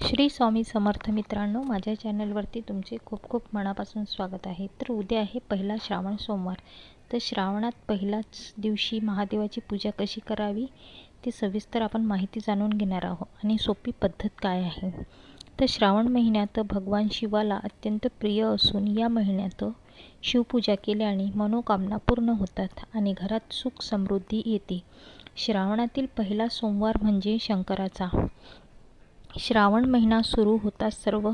श्री स्वामी समर्थ मित्रांनो माझ्या चॅनलवरती तुमचे खूप खूप मनापासून स्वागत आहे. तर उद्या आहे पहिला श्रावण सोमवार. तर श्रावणात पहिल्याच दिवशी महादेवाची पूजा कशी करावी ती सविस्तर आपण माहिती जाणून घेणार आहोत. आणि सोपी पद्धत काय आहे? तर श्रावण महिन्यात भगवान शिवाला अत्यंत प्रिय असून या महिन्यात शिवपूजा केल्याने मनोकामना पूर्ण होतात आणि घरात सुख समृद्धी येते. श्रावणातील पहिला सोमवार म्हणजे शंकराचा. श्रावण महिना सुरू होताच सर्व.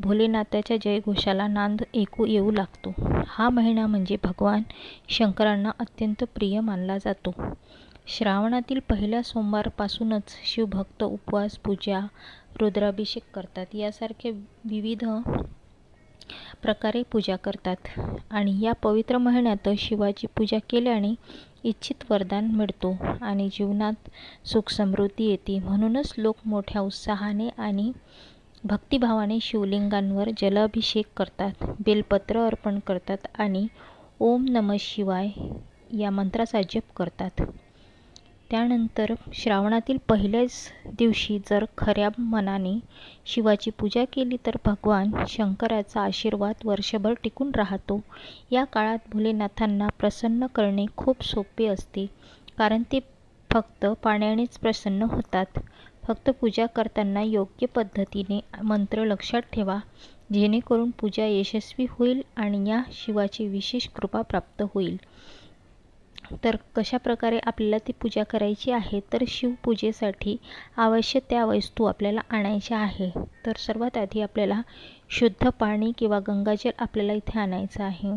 भोलेनाथाच्या जयघोषाला नांद ऐकू येऊ लागतो. हा महिना म्हणजे भगवान शंकरांना अत्यंत प्रिय मानला जातो. श्रावणातील पहिल्या सोमवारपासूनच शिवभक्त उपवास पूजा रुद्राभिषेक करतात. यासारखे विविध प्रकारे पूजा करतात. आणि या पवित्र महिन्यात शिवाची पूजा केल्याने इच्छित वरदान मिळतो आणि जीवनात सुख समृद्धी येते. म्हणूनच लोक मोठ्या उत्साहाने आणि भक्तिभावाने शिवलिंगांवर जलाभिषेक करतात बेलपत्र अर्पण करतात आणि ओम नम शिवाय या मंत्राचा जप करतात. त्यानंतर श्रावणातील पहिल्याच दिवशी जर खऱ्या मनाने शिवाची पूजा केली तर भगवान शंकराचा आशीर्वाद वर्षभर टिकून राहतो. या काळात भोलेनाथांना प्रसन्न करणे खूप सोपे असते कारण ते फक्त पाण्यानेच प्रसन्न होतात. फक्त पूजा करताना योग्य पद्धतीने मंत्र लक्षात ठेवा जेणेकरून पूजा यशस्वी होईल आणि या शिवाची विशेष कृपा प्राप्त होईल. तर कशा प्रकारे आपल्याला ती पूजा करायची आहे तर शिवपूजेसाठी आवश्यक त्या वस्तू आपल्याला आणायच्या आहे. तर सर्वात आधी आपल्याला शुद्ध पाणी किंवा गंगाजल आपल्याला इथे आणायचं आहे.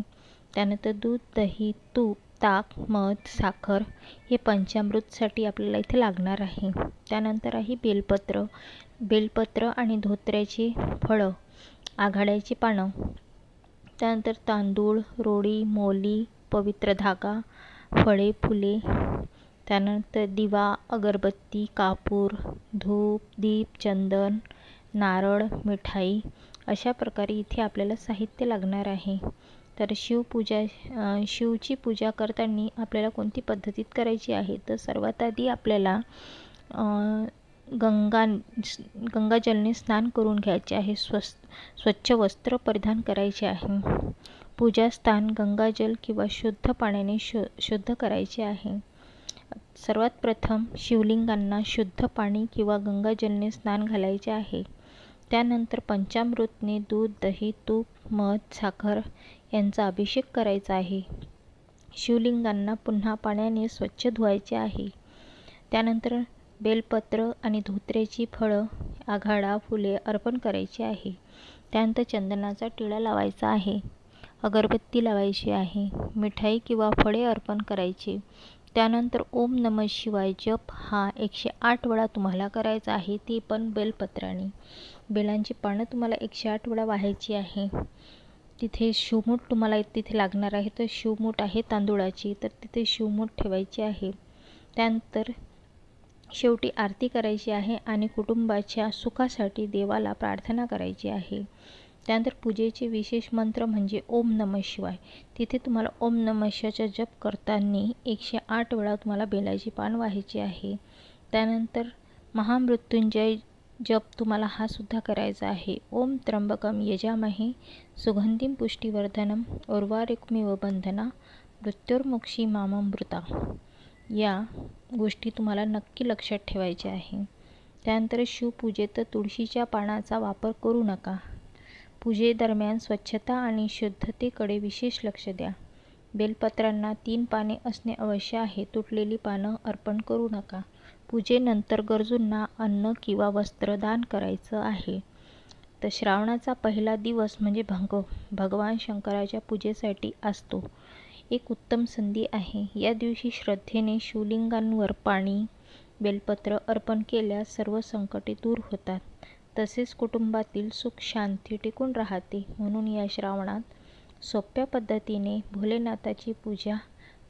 त्यानंतर दूध दही तूप ताक मध साखर हे पंचामृतसाठी आपल्याला इथे लागणार आहे. त्यानंतर आहे बेलपत्र बेलपत्र आणि धोत्र्याची फळं आघाड्याची पानं. त्यानंतर तांदूळ रोळी मोली पवित्र धागा फळे फुले त्यानंतर दिवा अगरबत्ती कापूर धूप दीप चंदन नारळ मिठाई अशा प्रकारे इथे आपल्याला साहित्य लागणार आहे. तर शिवपूजा शिवची पूजा करताना आपल्याला कोणती पद्धतीत करायची आहे? तर सर्वात आधी आपल्याला गंगा गंगाजलने स्नान करून घ्यायचे आहे. स्वस् स्वच्छ वस्त्र परिधान करायचे आहे. पूजास्थान गंगाजल किंवा शुद्ध पाण्याने शु शुद्ध करायचे आहे. सर्वात प्रथम शिवलिंगांना शुद्ध पाणी किंवा गंगाजलने स्नान घालायचे आहे. त्यानंतर पंचामृतने दूध दही तूप मध साखर यांचा अभिषेक करायचा आहे. शिवलिंगांना पुन्हा पाण्याने स्वच्छ धुवायचे आहे. त्यानंतर बेलपत्र आणि धोत्र्याची फळं आघाडा फुले अर्पण करायची आहे. त्यानंतर चंदनाचा टिळा लावायचा आहे. अगरबत्ती लावायची आहे मिठाई किंवा फळे अर्पण करायचे. त्यानंतर ओम नम शिवाय जप हा एकशे आठ वेळा तुम्हाला करायचा आहे ती पण बेलपत्राने. बेलांची पानं तुम्हाला एकशे आठ वेळा वाहायची आहे. तिथे शिवमूठ तुम्हाला तिथे लागणार आहे. तर शिवमूठ आहे तांदूळाची तर तिथे शिवमूठ ठेवायची आहे. त्यानंतर शेवटी आरती करायची आहे आणि कुटुंबाच्या सुखासाठी देवाला प्रार्थना करायची आहे. त्यानंतर पूजेचे विशेष मंत्र म्हणजे ओम नम शिवाय. तिथे तुम्हाला ओम नम शिवायचा जप करताना एकशे आठ वेळा तुम्हाला बेलाची पान व्हायची आहे. त्यानंतर महामृत्युंजय जप तुम्हाला हा सुद्धा करायचा आहे. ओम त्र्यंबकम यजामहे सुगंधीम पुष्टीवर्धनम उर्वारिकमिव बंधना मृत्युर्मुक्षी माममृता या गोष्टी तुम्हाला नक्की लक्षात ठेवायच्या आहे. त्यानंतर शिवपूजेत तुळशीच्या पानाचा वापर करू नका. पूजेदरम्यान स्वच्छता आणि शुद्धतेकडे विशेष लक्ष द्या. बेलपत्रांना तीन पाने असणे अवश्य आहे. तुटलेली पानं अर्पण करू नका. पूजेनंतर गरजूंना अन्न किंवा वस्त्र दान करायचं आहे. तर श्रावणाचा पहिला दिवस म्हणजे भंग भगवान शंकराच्या पूजेसाठी असतो. एक उत्तम संधी आहे. या दिवशी श्रद्धेने शिवलिंगांवर पाणी बेलपत्र अर्पण केल्यास सर्व संकटे दूर होतात. तसेच कुटुंबातील सुख शांती टिकून राहते. म्हणून या श्रावणात सोप्या पद्धतीने भोलेनाथाची पूजा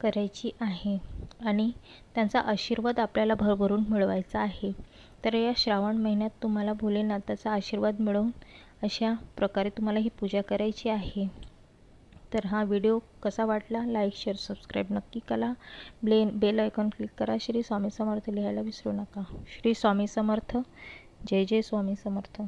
करायची आहे आणि त्यांचा आशीर्वाद आपल्याला भरभरून मिळवायचा आहे. तर या श्रावण महिन्यात तुम्हाला भोलेनाथाचा आशीर्वाद मिळवून अशा प्रकारे तुम्हाला ही पूजा करायची आहे. तर हा व्हिडिओ कसा वाटला? लाईक शेअर सबस्क्राईब नक्की करा. ब्लेन बेल आयकॉन क्लिक करा. श्री स्वामी समर्थ लिहायला विसरू नका. श्री स्वामी समर्थ जय जय स्वामी समर्थ.